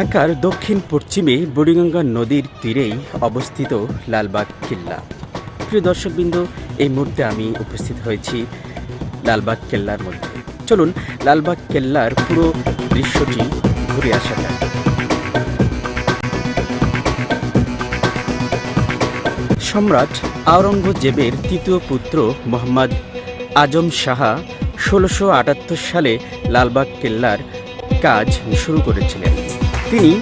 ঢাকার দক্ষিণ পশ্চিমে বুড়িগঙ্গা নদীর তীরেই অবস্থিত লালবাগ কিল্লা। প্রিয় দর্শকবৃন্দ, এই মুহূর্তে আমি উপস্থিত হয়েছি লালবাগ কেল্লার মধ্যে। চলুন লালবাগ কেল্লার পুরো দৃশ্যটি ঘুরে আসা যাক। সম্রাট আওরঙ্গজেবের তৃতীয় পুত্র মোহাম্মদ আজম শাহা ষোলোশো সালে লালবাগ কেল্লার কাজ শুরু করেছিলেন। তিনি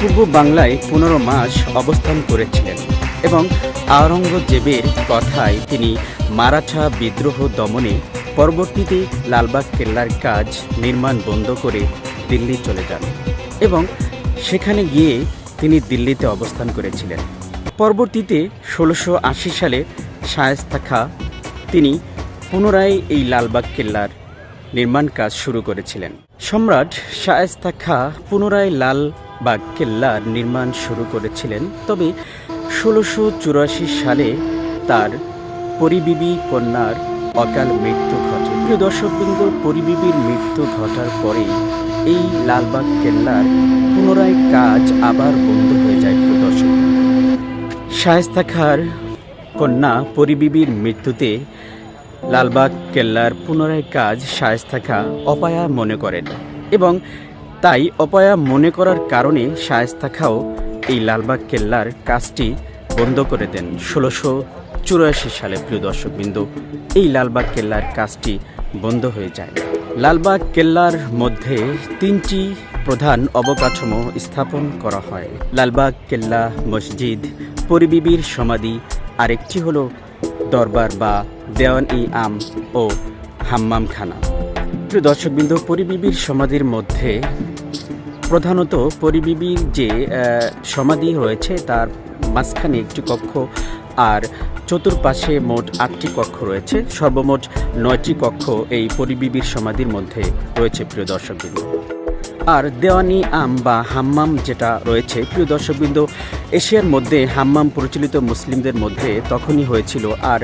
পূর্ব বাংলায় পনেরো মাস অবস্থান করেছিলেন এবং আওরঙ্গজেবের কথায় তিনি মারাঠা বিদ্রোহ দমনে পরবর্তীতে লালবাগ কেল্লার কাজ নির্মাণ বন্ধ করে দিল্লি চলে যান এবং সেখানে গিয়ে তিনি দিল্লিতে অবস্থান করেছিলেন। পরবর্তীতে ষোলোশো আশি সালে শায়েস্তা খা তিনি পুনরায় এই লালবাগ কেল্লার নির্মাণ কাজ শুরু করেছিলেন। সম্রাট শায়েস্তা খা পুনরায় লালবাগ কেল্লার নির্মাণ শুরু করেছিলেন, তবে ষোলোশো চুরাশি সালে তার পরিবিবি কন্যার অকাল মৃত্যু ঘটে। প্রিয় দর্শকবৃন্দ, পরিবিবির মৃত্যু ঘটার পরেই এই লালবাগ কেল্লার পুনরায় কাজ আবার বন্ধ হয়ে যায়। প্রিয় দর্শক শায়েস্তা খার কন্যা পরিবিবির মৃত্যুতে লালবাগ, কেল্লার পুনরায় কাজ শায়েস্তা খা অপায়া মনে করেন এবং তাই অপায়া মনে করার কারণে শায়েস্তা খাও এই লালবাগ, কেল্লার কাজটি বন্ধ করে দেন ষোলোশো চুরাশি সালে প্রিয় দর্শকবৃন্দ। এই লালবাগ, কেল্লার কাজটি বন্ধ হয়ে যায়। লালবাগ, কেল্লার মধ্যে তিনটি প্রধান অবকাঠামো স্থাপন করা হয়। লালবাগ, কেল্লা মসজিদ, পরিবিবির সমাধি আরেকটি হলো দরবার বা দেওয়ান ই আম ও হাম্মামখানা প্রিয় দর্শকবৃন্দ, পরিবিবির সমাধির মধ্যে প্রধানত পরিবিবির যে সমাধি রয়েছে তার মাঝখানে একটি কক্ষ আর চতুর্পাশে মোট আটটি কক্ষ রয়েছে। সর্বমোট নয়টি কক্ষ এই পরিবিবির সমাধির মধ্যে রয়েছে, প্রিয় দর্শকবৃন্দ। আর দেওয়ানি আম বা হাম্মাম যেটা রয়েছে, প্রিয় দর্শকবৃন্দ, এশিয়ার মধ্যে হাম্মাম প্রচলিত মুসলিমদের মধ্যে তখনই হয়েছিল। আর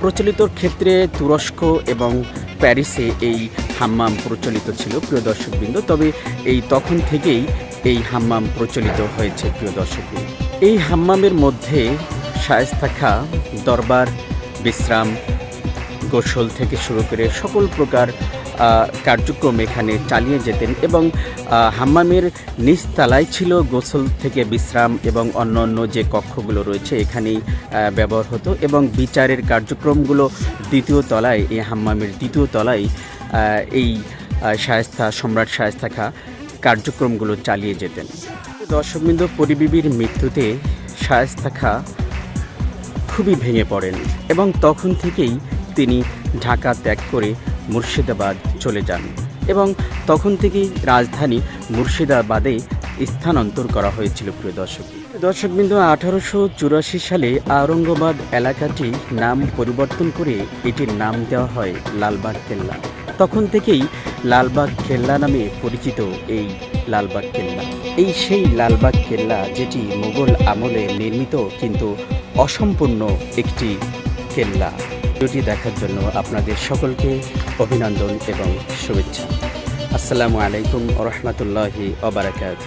প্রচলিত ক্ষেত্রে তুরস্ক এবং প্যারিসে এই হাম্মাম প্রচলিত ছিল, প্রিয় দর্শকবৃন্দ। তবে এই তখন থেকেই এই হাম্মাম প্রচলিত হয়েছে, প্রিয় দর্শকবৃন্দ। এই হাম্মামের মধ্যে শায়েস্তা খা, দরবার, বিশ্রাম, গোসল থেকে শুরু করে সকল প্রকার কার্যক্রম এখানে চালিয়ে যেতেন এবং হাম্মামের নিচতলায় ছিল গোসল থেকে বিশ্রাম এবং অন্য অন্য যে কক্ষগুলো রয়েছে এখানেই ব্যবহার হতো এবং বিচারের কার্যক্রমগুলো দ্বিতীয় তলায়, এই হাম্মামের দ্বিতীয় তলায় এই শায়েস্তা, সম্রাট শায়েস্তা খা কার্যক্রমগুলো চালিয়ে যেতেন। দর্শকবৃন্দ, পরিবিবির মৃত্যুতে শায়েস্তা খা খুবই ভেঙে পড়েন এবং তখন থেকেই তিনি ঢাকা ত্যাগ করে মুর্শিদাবাদ চলে যান এবং তখন থেকেই রাজধানী মুর্শিদাবাদে স্থানান্তর করা হয়েছিল, প্রিয় দর্শক। দর্শকবৃন্দ, আঠারোশো চুরাশি সালে আওরঙ্গাবাদ এলাকাটি নাম পরিবর্তন করে এটির নাম দেওয়া হয় লালবাগ কেল্লা। তখন থেকেই লালবাগ কেল্লা নামে পরিচিত এই লালবাগ কেল্লা। এই সেই লালবাগ কেল্লা যেটি মোগল আমলে নির্মিত, কিন্তু অসম্পূর্ণ একটি কেল্লা। ভিডিওটি দেখার জন্য আপনাদের সকলকে অভিনন্দন এবং শুভেচ্ছা। আসসালামু আলাইকুম রহমতুল্লাহি ওবরাকাত